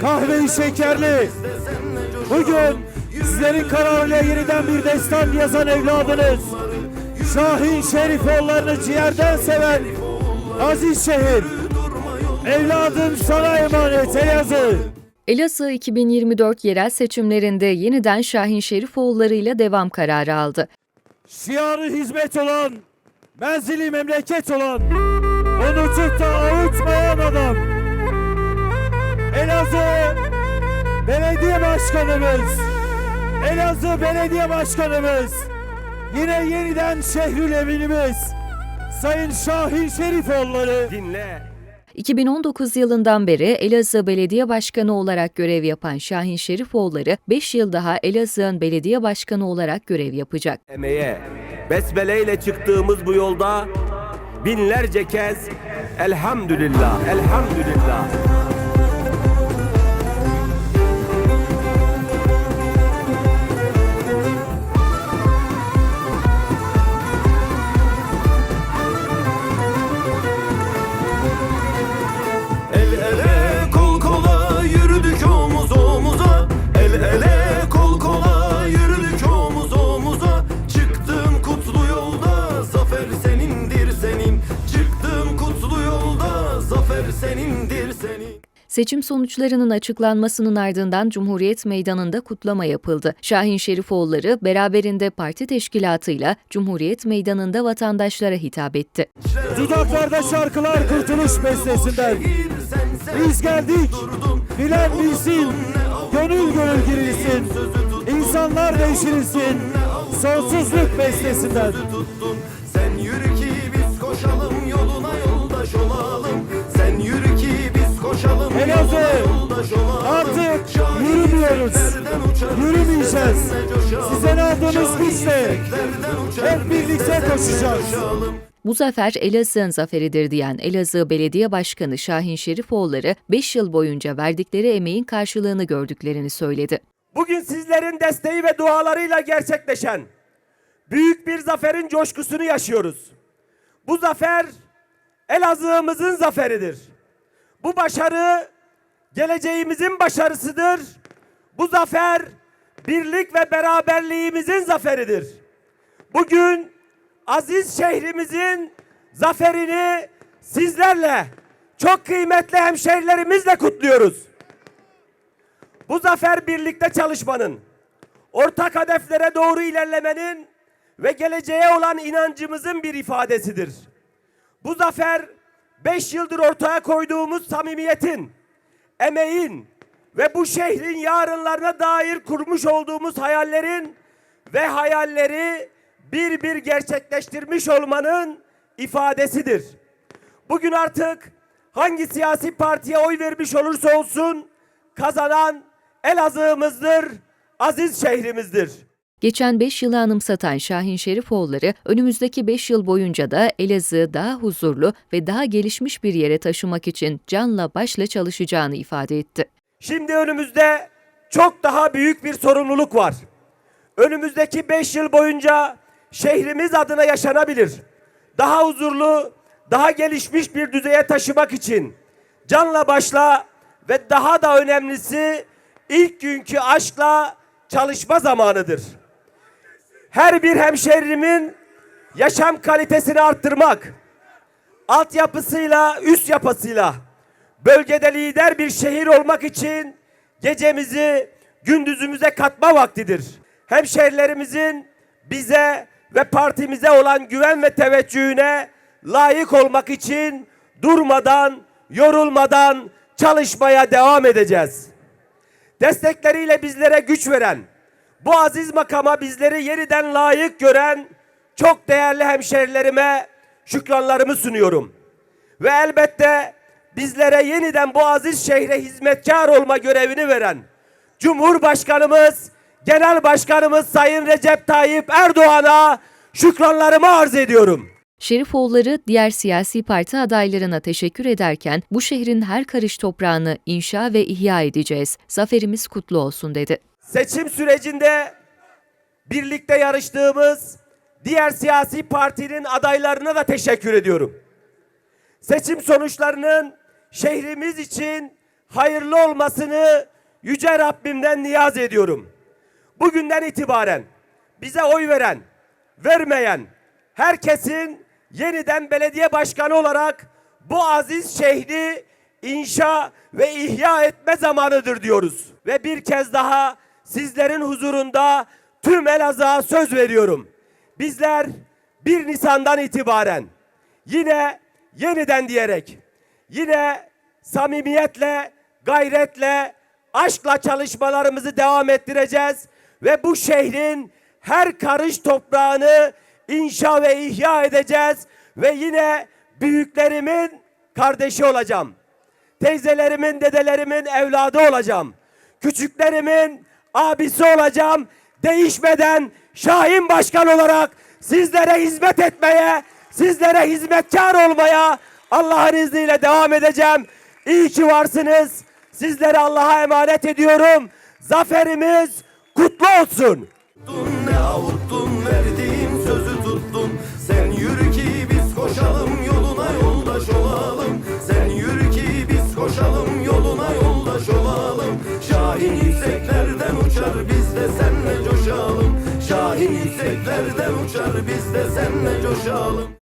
kahveyi şekerli. Bugün sizlerin kararıyla yeniden bir destan yazan evladınız. Şahin Şerifoğullarını ciğerden seven aziz şehir. Evladım sana emanet Elazığ. Elazığ 2024 yerel seçimlerinde yeniden Şahin Şerifoğulları ile devam kararı aldı. Şiarı hizmet olan, menzili memleket olan, unutup da avutmayan adam. Elazığ Belediye Başkanımız, Elazığ Belediye Başkanımız, yine yeniden şehrül eminimiz, Sayın Şahin Şerifoğulları. Dinle. 2019 yılından beri Elazığ Belediye Başkanı olarak görev yapan Şahin Şerifoğulları 5 yıl daha Elazığ'ın belediye başkanı olarak görev yapacak. Emeğe, besmeleyle çıktığımız bu yolda binlerce kez elhamdülillah, elhamdülillah. Seçim sonuçlarının açıklanmasının ardından Cumhuriyet Meydanı'nda kutlama yapıldı. Şahin Şerifoğulları beraberinde parti teşkilatıyla Cumhuriyet Meydanı'nda vatandaşlara hitap etti. Dudaklarda şarkılar kurtuluş bestesinden. Biz geldik, bilen bilsin, gönül gönül girilsin. İnsanlar değişilsin, sonsuzluk bestesinden. Sen yürü ki biz koşalım yoluna yoldaş olalım olalım Artık yürümüyoruz, yürümeyeceğiz. Sizden aldığımız güçle hep birlikte koşacağız. Bu zafer Elazığ'ın zaferidir diyen Elazığ Belediye Başkanı Şahin Şerifoğulları 5 yıl boyunca verdikleri emeğin karşılığını gördüklerini söyledi. Bugün sizlerin desteği ve dualarıyla gerçekleşen büyük bir zaferin coşkusunu yaşıyoruz. Bu zafer Elazığ'ımızın zaferidir. Bu başarı geleceğimizin başarısıdır. Bu zafer birlik ve beraberliğimizin zaferidir. Bugün aziz şehrimizin zaferini sizlerle çok kıymetli hemşehrilerimizle kutluyoruz. Bu zafer birlikte çalışmanın, ortak hedeflere doğru ilerlemenin ve geleceğe olan inancımızın bir ifadesidir. Bu zafer beş yıldır ortaya koyduğumuz samimiyetin, emeğin ve bu şehrin yarınlarına dair kurmuş olduğumuz hayallerin ve hayalleri bir bir gerçekleştirmiş olmanın ifadesidir. Bugün artık hangi siyasi partiye oy vermiş olursa olsun kazanan Elazığ'ımızdır, aziz şehrimizdir. Geçen 5 yılı anımsatan Şahin Şerifoğulları önümüzdeki 5 yıl boyunca da Elazığ'ı daha huzurlu ve daha gelişmiş bir yere taşımak için canla başla çalışacağını ifade etti. Şimdi önümüzde çok daha büyük bir sorumluluk var. Önümüzdeki beş yıl boyunca şehrimiz adına yaşanabilir. Daha huzurlu, daha gelişmiş bir düzeye taşımak için canla başla ve daha da önemlisi ilk günkü aşkla çalışma zamanıdır. Her bir hemşehrimin yaşam kalitesini arttırmak, altyapısıyla, üst yapısıyla bölgede lider bir şehir olmak için gecemizi gündüzümüze katma vaktidir. Hemşehrilerimizin bize ve partimize olan güven ve teveccühüne layık olmak için durmadan, yorulmadan çalışmaya devam edeceğiz. Destekleriyle bizlere güç veren, bu aziz makama bizleri yeniden layık gören çok değerli hemşerilerime şükranlarımı sunuyorum. Ve elbette bizlere yeniden bu aziz şehre hizmetkar olma görevini veren Cumhurbaşkanımız, Genel Başkanımız Sayın Recep Tayyip Erdoğan'a şükranlarımı arz ediyorum. Şerifoğulları diğer siyasi parti adaylarına teşekkür ederken bu şehrin her karış toprağını inşa ve ihya edeceğiz. Zaferimiz kutlu olsun dedi. Seçim sürecinde birlikte yarıştığımız diğer siyasi partinin adaylarına da teşekkür ediyorum. Seçim sonuçlarının şehrimiz için hayırlı olmasını Yüce Rabbimden niyaz ediyorum. Bugünden itibaren bize oy veren, vermeyen herkesin yeniden belediye başkanı olarak bu aziz şehri inşa ve ihya etme zamanıdır diyoruz. Ve bir kez daha sizlerin huzurunda tüm Elazığ'a söz veriyorum. Bizler 1 Nisan'dan itibaren yine yeniden diyerek yine samimiyetle, gayretle, aşkla çalışmalarımızı devam ettireceğiz ve bu şehrin her karış toprağını inşa ve ihya edeceğiz ve yine büyüklerimin kardeşi olacağım. Teyzelerimin, dedelerimin evladı olacağım. Küçüklerimin abisi olacağım. Değişmeden Şahin Başkan olarak sizlere hizmet etmeye, sizlere hizmetkar olmaya Allah'ın izniyle devam edeceğim. İyi ki varsınız. Sizleri Allah'a emanet ediyorum. Zaferimiz kutlu olsun. ne avuttun verdiğin sözü tuttun Sen yürü ki biz koşalım yoluna yoldaş olalım Sen yürü ki biz koşalım yoluna yoldaş olalım Şahin yükseklerden uçar biz de senle coşalım. Şahin yükseklerden uçar biz de senle coşalım